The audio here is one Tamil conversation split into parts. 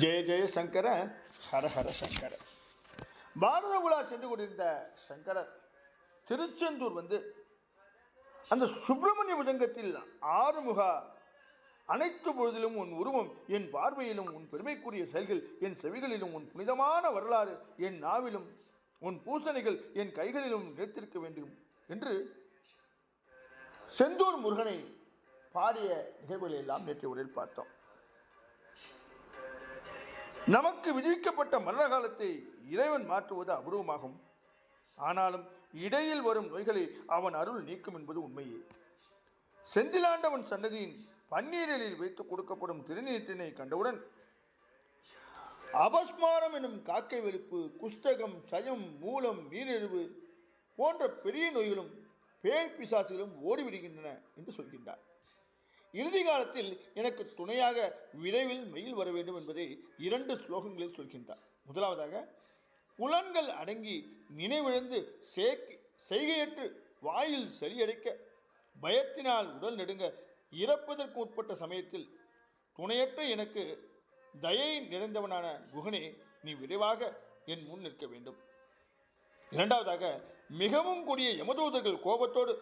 ஜெய ஜெய சங்கர ஹரஹர சங்கர. பாரத உலா சென்று கொண்டிருந்த சங்கரர் திருச்செந்தூர் வந்து அந்த சுப்பிரமணிய புஜங்கத்தில் ஆறுமுகா அனைத்து பொழுதிலும் உன் உருவம் என் பார்வையிலும் உன் பெருமைக்குரிய செயல்கள் என் செவிகளிலும் உன் புனிதமான வரலாறு என் நாவிலும் உன் பூசணைகள் என் கைகளிலும் நிலைத்திருக்க வேண்டும் என்று செந்தூர் முருகனை பாடிய நிகழ்வுகளை எல்லாம் நேற்று உரையில் பார்த்தோம். நமக்கு விதிக்கப்பட்ட மரண காலத்தை இறைவன் மாற்றுவது அபூர்வமாகும். ஆனாலும் இடையில் வரும் நோய்களை அவன் அருள் நீக்கும் என்பது உண்மையே. செந்திலாண்டவன் சன்னதியின் பன்னீரில் வைத்து கொடுக்கப்படும் திருநீற்றினை கண்டவுடன் அபஸ்மாரம் எனும் காக்கை வெளுப்பு குஸ்தகம் சயம் மூலம் நீரிழிவு போன்ற பெரிய நோய்களும் பேய் பிசாசுகளும் ஓடிவிடுகின்றன என்று சொல்கின்றார். இறுதி காலத்தில் எனக்கு துணையாக விரைவில் மெயில் வர வேண்டும் என்பதை இரண்டு ஸ்லோகங்களில் சொல்கின்றார். முதலாவதாக புலன்கள் அடங்கி நினைவிழந்து சேக்கி செய்கையற்று வாயில் சரியடைக்க பயத்தினால் உடல் நெடுங்க இறப்பதற்கு உட்பட்ட சமயத்தில் துணையற்ற எனக்கு தயை நிறைந்தவனான குகனே நீ விரைவாக என் முன் நிற்க வேண்டும். இரண்டாவதாக மிகவும் கொடிய யமதூதர்கள் கோபத்தோடு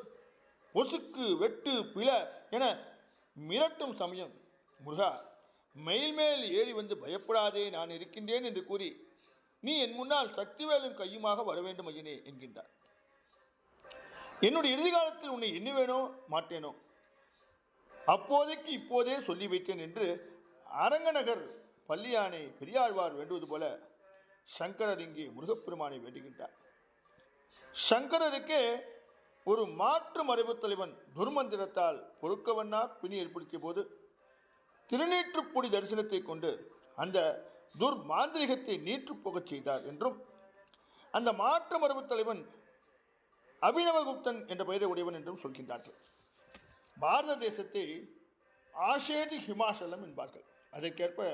பொசுக்கு வெட்டு பிள என மிரட்டும் சமயம். முருகா மெயில் மேல் ஏறி வந்து பயப்படாதே நான் இருக்கின்றேன் என்று கூறி நீ என் முன்னால் சக்திவேலும் கையுமாக வர வேண்டும் ஐயனே என்கின்றார். என்னுடைய இறுதி காலத்தில் உன்னை எண்ணுவேனோ மாட்டேனோ? அப்போதைக்கு இப்போதே சொல்லி வைத்தேன் என்று அரங்கநகர் பள்ளியானை பெரியாழ்வார் வேண்டுவது போல சங்கரர் இங்கே முருகப்பெருமானை வேண்டுகின்றார். சங்கரருக்கே ஒரு மாற்று மறைவு தலைவன் துர்மந்திரத்தால் பொறுக்கவண்ணா பிணி ஏற்படுத்திய போது திருநீற்றுப்பொடி தரிசனத்தை கொண்டு அந்த துர்மாந்திரிகத்தை நீற்று போகச் செய்தார் என்றும் அந்த மாற்று மரபு தலைவன் அபினவகுப்தன் என்ற பெயரை உடையவன் என்றும் சொல்கின்றார்கள். பாரத தேசத்தை ஆஷேதி ஹிமாச்சலம் என்பார்கள். அதற்கேற்ப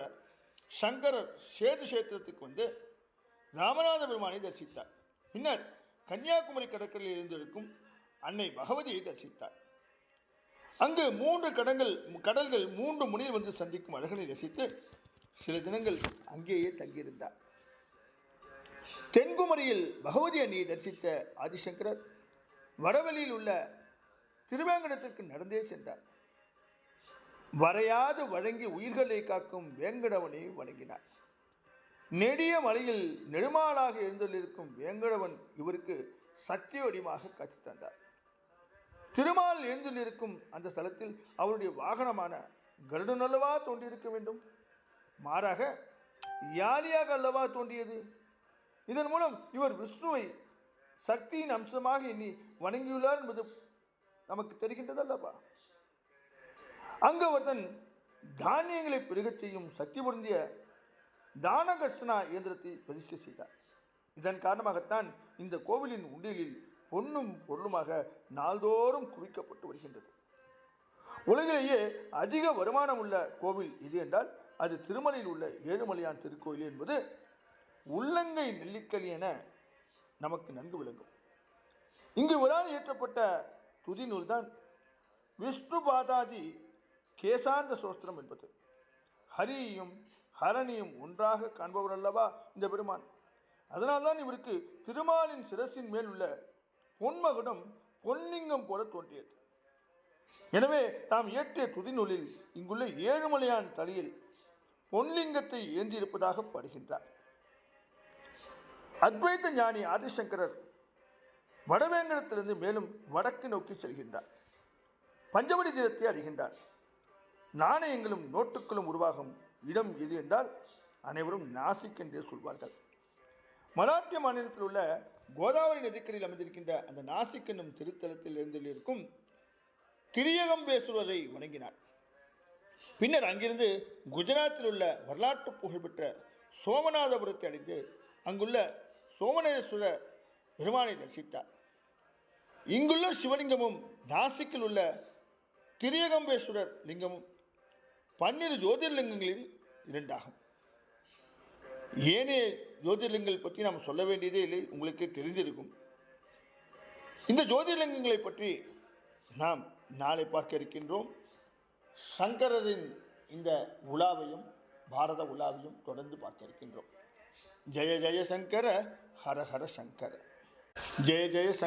சங்கரர் சேது சேத்திரத்துக்கு வந்து ராமநாத பெருமானை தரிசித்தார். பின்னர் கன்னியாகுமரி கடற்கரையில் இருந்திருக்கும் அன்னை பகவதியை தரிசித்தார். அங்கு மூன்று கடங்கள் கடல்கள் மூன்று முனையில் வந்து சந்திக்கும் அழகனை ரசித்து சில தினங்கள் அங்கேயே தங்கியிருந்தார். தென்குமரியில் பகவதி அன்னையை தரிசித்த ஆதிசங்கரர் வடவெளியில் உள்ள திருவேங்கடத்திற்கு நடந்தே சென்றார். வரையாது வழங்கி உயிர்களை காக்கும் வேங்கடவனை வணங்கினார். நெடிய மலையில் நெடுமாளாக எழுந்தள்ளிருக்கும் வேங்கடவன் இவருக்கு சக்தி வடிவமாக காட்சி தந்தார். திருமால் எழுந்தள்ளிருக்கும் அந்த ஸ்தலத்தில் அவருடைய வாகனமான கருடன் அல்லவா தோன்றியிருக்க வேண்டும்? மாறாக யாலியாக அல்லவா தோன்றியது? இதன் மூலம் இவர் விஷ்ணுவை சக்தியின் அம்சமாக எண்ணி வணங்கியுள்ளார் என்பது நமக்கு தெரிகின்றது அல்லவா அங்கு அவர் தன் தானியங்களை பெருகச் செய்யும் சக்தி பொருந்திய தானகர்ஷனா இயந்திரத்தை பிரதிஷ்டை செய்தார். இதன் காரணமாகத்தான் இந்த கோவிலின் உண்டியலில் பொன்னும் பொருளுமாக நாள்தோறும் குவிக்கப்பட்டு வருகின்றது. உலகிலேயே அதிக வருமானம் உள்ள கோவில் இது என்றால் அது திருமலையில் உள்ள ஏழுமலையான் திருக்கோயில் என்பது உள்ளங்கை நெல்லிக்கல் என நமக்கு நன்கு விளங்கும். இங்கு விழால் இயற்றப்பட்ட துதி நூல்தான் விஷ்ணு பாதாதி கேசாந்த சோஸ்திரம் என்பது. ஹரியும் ஹரணியும் ஒன்றாக காண்பவர் அல்லவா இந்த பெருமான். அதனால்தான் இவருக்கு திருமாலின் சிரசின் மேல் உள்ள பொன்மகுடம் பொன்லிங்கம் போல தோன்றியது. எனவே தாம் இயற்றிய துதிநூலில் இங்குள்ள ஏழுமலையான் தலையில் பொன்லிங்கத்தை ஏந்தியிருப்பதாக படுகின்றார். அத்வைத ஞானி ஆதிசங்கரர் வடவேங்கடத்திலிருந்து மேலும் வடக்கு நோக்கி செல்கின்றார். பஞ்சமணி தீரத்தை அறிகின்றார். நாணயங்களும் நோட்டுகளும் உருவாகும் இடம் எது என்றால் அனைவரும் நாசிக் என்றே சொல்வார்கள். மராட்டிய மாநிலத்தில் உள்ள கோதாவரி நதிக்கரையில் அமைந்திருக்கின்ற அந்த நாசிக் என்னும் திருத்தலத்தில் இருந்திருக்கும் திரியகம்பேஸ்வரரை வணங்கினார். பின்னர் அங்கிருந்து குஜராத்தில் உள்ள வரலாற்று புகழ்பெற்ற சோமநாதபுரத்தை அடைந்து அங்குள்ள சோமநேஸ்வர பெருமானை தரிசித்தார். இங்குள்ள சிவலிங்கமும் நாசிக்கில் உள்ள திரியகம்பேஸ்வரர் லிங்கமும் பன்னிரு ஜோதிர்லிங்கங்களில் இரண்டாகும். ஏனைய ஜோதிர்லிங்கங்கள் பற்றி நாம் சொல்ல வேண்டியதே இல்லை உங்களுக்கே தெரிந்திருக்கும். இந்த ஜோதிர்லிங்கங்களை பற்றி நாம் நாளை பார்க்க இருக்கின்றோம். சங்கரரின் இந்த உலாவையும் பாரத உலாவையும் தொடர்ந்து பார்த்திருக்கின்றோம் ஜெய ஜெய சங்கர ஹர ஹர சங்கர. ஜெய ஜெய சங்கர.